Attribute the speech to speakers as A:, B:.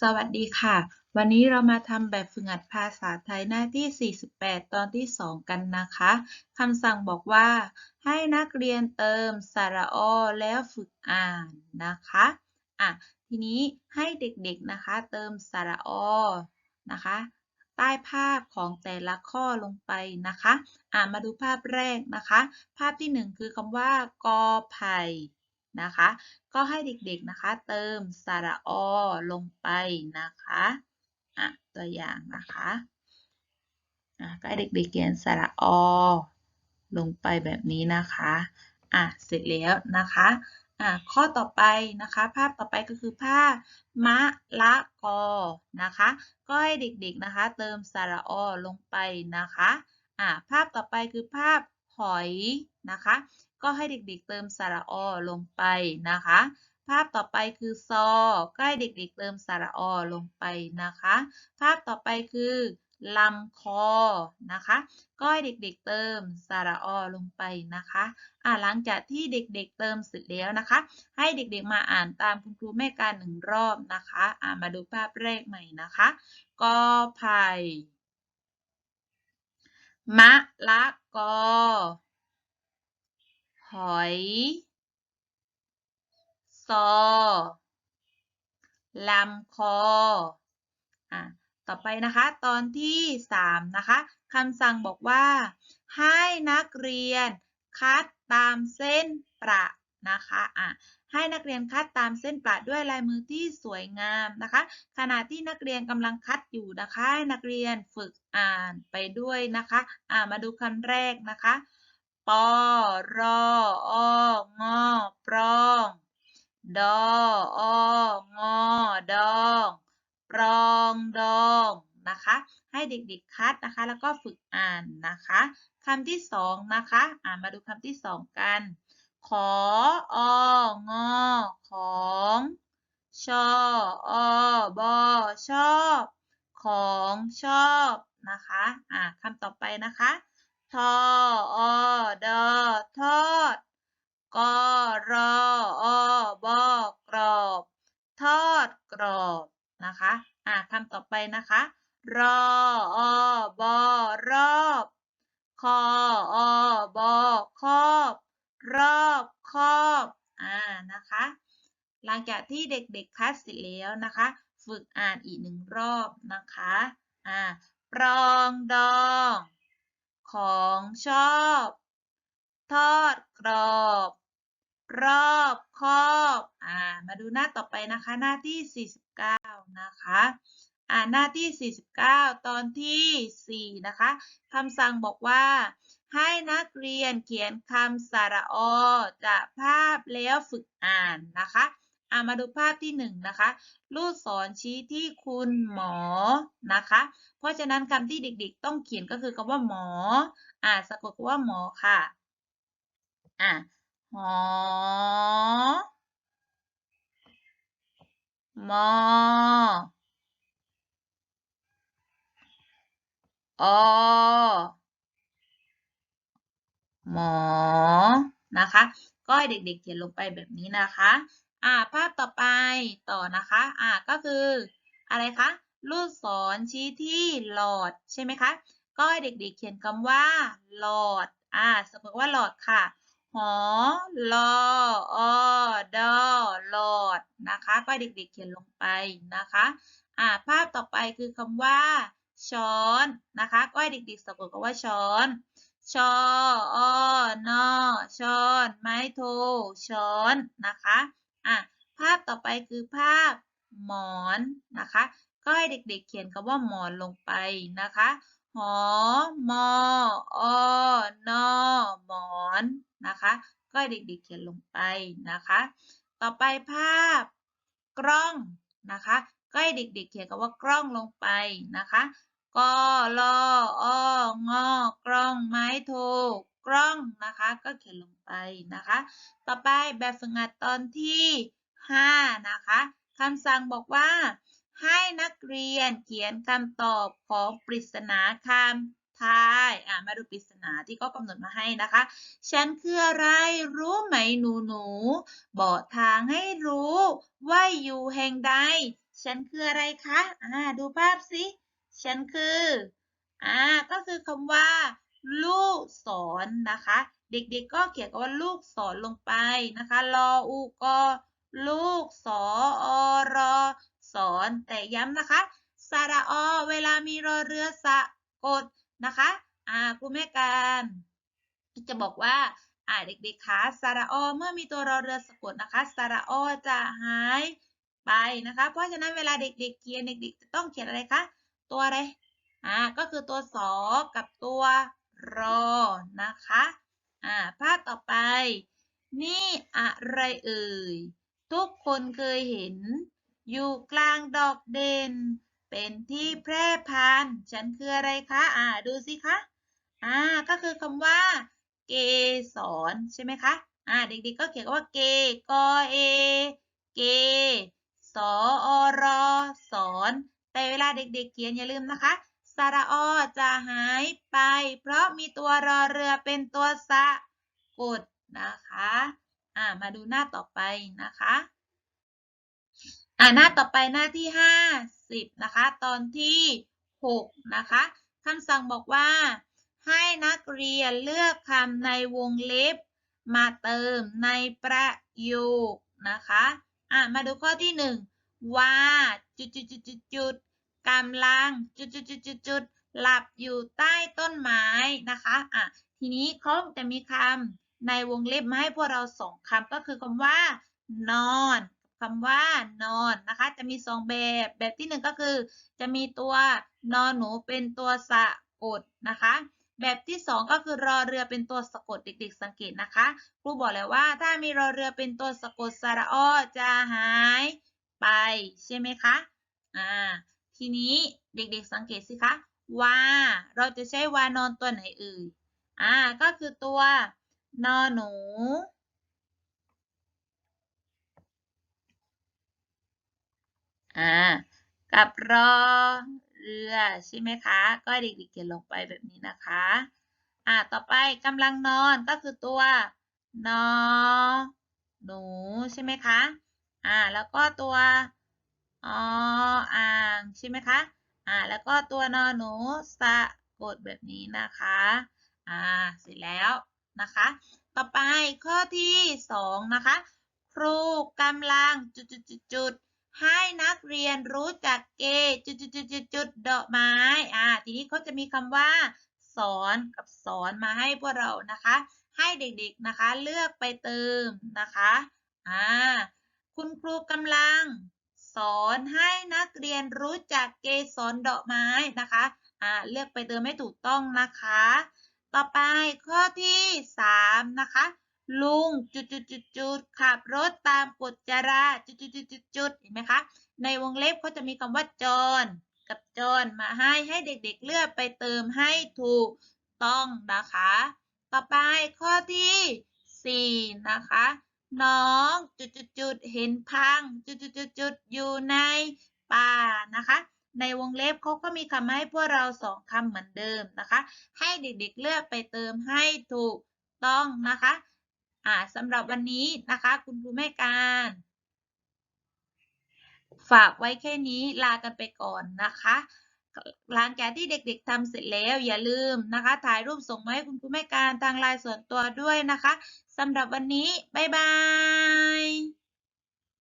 A: สวัสดีค่ะ วันนี้เรามาทำแบบฝึกหัดภาษาไทยหน้าที่ 48 ตอนที่ 2 กันนะคะคำสั่งบอกว่า ให้นักเรียนเติมสระอแล้วฝึกอ่านนะคะอะทีนี้ให้เด็กๆนะคะ เติมสระอนะคะ ใต้ภาพของแต่ละข้อลงไปนะคะอะมาดูภาพแรกนะคะ ภาพที่ 1 คือคำว่ากอไผ่ นะคะ ก็ให้เด็กๆนะคะเติมสระอลงไปนะคะอะตัวอย่างนะคะอะก็ให้เด็กๆเขียนสระอลงไปแบบนี้นะคะอะเสร็จแล้วนะคะอะข้อต่อไปนะคะภาพต่อไปก็คือภาพมะละกอนะคะก็ให้เด็กๆนะคะ เติมสระอลงไปนะคะอะภาพต่อไปคือภาพ อยนะคะ ก็ให้เด็กๆเติมสระอลงไปนะคะ ภาพต่อไปคือซอก็ให้เด็กๆเติมสระอลงไปนะคะ ภาพต่อไปคือลำคอนะคะก็ให้เด็กๆเติมสระอลงไปนะคะอ่าหลังจากที่เด็กๆเติมเสร็จแล้วนะคะ ให้เด็กๆมาอ่านตามคุณครูแม่การหนึ่งรอบนะคะอ่ามาดูภาพแรกใหม่นะคะกอไผ่ มะละกอ หอย ซอ ลำคอ อะ ต่อไปนะคะ ตอนที่ 3 นะคะคำสั่งบอกว่า ให้นักเรียนคัดตามเส้นประ นะคะอะให้นักเรียนคัดตามเส้นประด้วยลายมือที่สวยงามนะคะ ขณะที่นักเรียนกำลังคัดอยู่นะคะให้นักเรียนฝึกอ่านไปด้วยนะคะอ่ามาดูคำแรกนะคะปอรอองอปรองดอองอดองปรองดองนะคะ ให้เด็กๆคัดนะคะ แล้วก็ฝึกอ่านนะคะคำที่สองนะคะอ่ามาดูคำที่สองกัน ขออองอของชออบอชอบของชอบนะคะอ่าคำต่อไปนะคะทออดอทอดกรออบอกรอบ ทอดกรอบนะคะอ่าคำต่อไปนะคะรออบอรอบคออบอครอบ รอบครอบอ่านะคะ หลังจากที่เด็กๆคัดเสร็จแล้วนะคะ ฝึกอ่านอีกหนึ่งรอบนะคะอ่าปรองดอง ของชอบ ทอดกรอบ รอบครอบอ่ามาดูหน้าต่อไปนะคะหน้าที่ 49 นะคะ อ่าหน้าที่ 49 ตอนที่ 4 นะคะคำสั่งบอกว่า ให้นักเรียนเขียนคำสระอจากภาพแล้วฝึกอ่านนะคะอามาดูภาพที่1นะคะ ลูกศรชี้ที่คุณหมอนะคะ เพราะฉะนั้นคำที่เด็กๆ ต้องเขียนก็คือคำว่าหมอ อ่าสะกดคำว่าหมอค่ะ อ่าหอมอ อหมอ นะคะ ก็ให้เด็กๆเขียนลงไปแบบนี้นะคะ อ่า ภาพต่อไปต่อนะคะ อ่า ก็คือ อะไรคะ ลูกศรชี้ที่หลอดใช่ไหมคะ ก็ให้เด็กๆเขียนคำว่า หลอด อ่า สมมติว่าหลอดค่ะ หอลออดอหลอด นะคะ ก็ให้เด็กๆเขียนลงไปนะคะ อ่า ภาพต่อไปคือคำว่า ช้อนนะคะก็ให้เด็กๆสะกดคำว่าช้อนชออนอช้อนไม้โทช้อนนะคะอะภาพต่อไปคือภาพหมอนนะคะ ก็ให้เด็กๆเขียนคำว่าหมอนลงไปนะคะหอมออนอหมอนนะคะ ก็ให้เด็กๆเขียนลงไปนะคะ ต่อไปภาพกล้องนะคะ ก็ให้เด็กๆเขียนคำว่ากล้องลงไปนะคะ กลอองอกล้องไม้โทกล้องนะคะ ก็เขียนลงไปนะคะ ต่อไปแบบฝึกหัดตอนที่ 5 นะคะคำสั่งบอกว่า ให้นักเรียนเขียนคำตอบของปริศนาคำทายอะมาดูปริศนาที่ก็กำหนดมาให้นะคะ ฉันคืออะไรรู้ไหมหนูหนูบอกทางให้รู้ว่าอยู่แห่งใด ฉันคืออะไรคะอ่าดูภาพสิ ฉันคือ อ่า ก็คือคำว่า ลูกศรนนะคะ เด็กๆก็เขียนคำว่าลูกศรลงไปนะคะ รออูกอลูกศออรอสอนแต่ย้ำนะคะสระอเวลามีรอเรือสะกดนะคะ อ่าครูแม่การจะบอกว่า อ่าเด็กๆคะสระอเมื่อมีตัวรอเรือสะกดนะคะสระอจะหายไปนะคะ เพราะฉะนั้นเวลาเด็กๆเขียนเด็กๆจะต้องเขียนอะไรคะ ตัวอะไร อ่า ก็คือตัวสอกับตัวรอนะคะ อ่า ภาพต่อไป นี่อะไรเอ่ย ทุกคนเคยเห็น อยู่กลางดอกเด่น เป็นที่แพร่พันธุ์ฉันคืออะไรคะ อ่า ดูสิคะ อ่า ก็คือคำว่า เกสรใช่ไหมคะ อ่า เด็กๆก็เขียนว่าเกกอเอ เกสออรอสอน แต่เวลาเด็กๆเขียนอย่าลืมนะคะสระอจะหายไป เพราะมีตัวรอเรือเป็นตัวสะกดนะคะอ่ามาดูหน้าต่อไปนะคะอ่าหน้าต่อไปหน้าที่ห้าสิบนะคะ ตอนที่หกนะคะคำสั่งบอกว่า ให้นักเรียนเลือกคำในวงเล็บ มาเติมในประโยคนะคะอ่ามาดูข้อที่หนึ่ง ว่าจุดจุดจุดจุดจุดกำลังจุดจุดจุดจุดจุดหลับอยู่ใต้ต้นไม้นะคะอะทีนี้เขาจะมีคำในวงเล็บมาให้พวกเราสองคำก็คือคำว่า นอนคำว่านอนนะคะ จะมีสองแบบแบบที่หนึ่งก็คือ จะมีตัวนอนหนูเป็นตัวสะกดนะคะ แบบที่สองก็คือรอเรือเป็นตัวสะกดเด็กๆสังเกตนะคะครูบอกแล้วว่าถ้ามีรอเรือเป็นตัวสะกดสระอจะหาย ไปใช่ไหมคะอ่าทีนี้เด็กๆสังเกตสิคะว่าเราจะใช้วานอนตัวไหนเอ่ยอ่าก็คือตัวนอหนู อ่า กับรอเรือใช่ไหมคะ ก็เด็กๆเขียนลงไปแบบนี้นะคะ อ่าต่อไปกำลังนอนก็คือตัวนอหนูใช่ไหมคะ อ่าแล้วก็ตัวออ่างใช่ไหมคะอ่าแล้วก็ตัวนอหนูสะกดแบบนี้นะคะอ่าเสร็จแล้วนะคะ ต่อไปข้อที่สองนะคะ ครูกำลังจุดจุดจุดจุดให้นักเรียนรู้จักเกจุดจุดจุดจุดจุดดอกไม้อ่าทีนี้เขาจะมีคำว่า สอนกับสอนมาให้พวกเรานะคะ ให้เด็กๆนะคะ เลือกไปเติมนะคะอ่า คุณครูกำลัง สอนให้นักเรียนรู้จักเกสรดอกไม้นะคะอ่าเลือกไปเติมให้ถูกต้องนะคะ ต่อไปข้อที่สามนะคะ ลุงจุดจุดจุดจุดขับรถตามกฎจราจุดจุดจุดจุดจุดเห็นไหมคะ ในวงเล็บเขาจะมีคำว่าจร กับจรมาให้ให้เด็กๆเลือกไปเติมให้ถูกต้องนะคะ ต่อไปข้อที่สี่นะคะ น้องจุดจุดจุดเห็นพังจุดจุดจุดจุดอยู่ในป่านะคะ ในวงเล็บเขาก็มีคำให้พวกเราสองคำเหมือนเดิมนะคะ ให้เด็กๆเลือกไปเติมให้ถูกต้องนะคะอ่าสำหรับวันนี้นะคะ คุณครูแม่การ ฝากไว้แค่นี้ลากันไปก่อนนะคะ หลังจากที่เด็กๆทำเสร็จแล้วอย่าลืมนะคะ ถ่ายรูปส่งมาให้คุณครูแม่การทางไลน์ส่วนตัวด้วยนะคะสำหรับวันนี้ บ๊ายบาย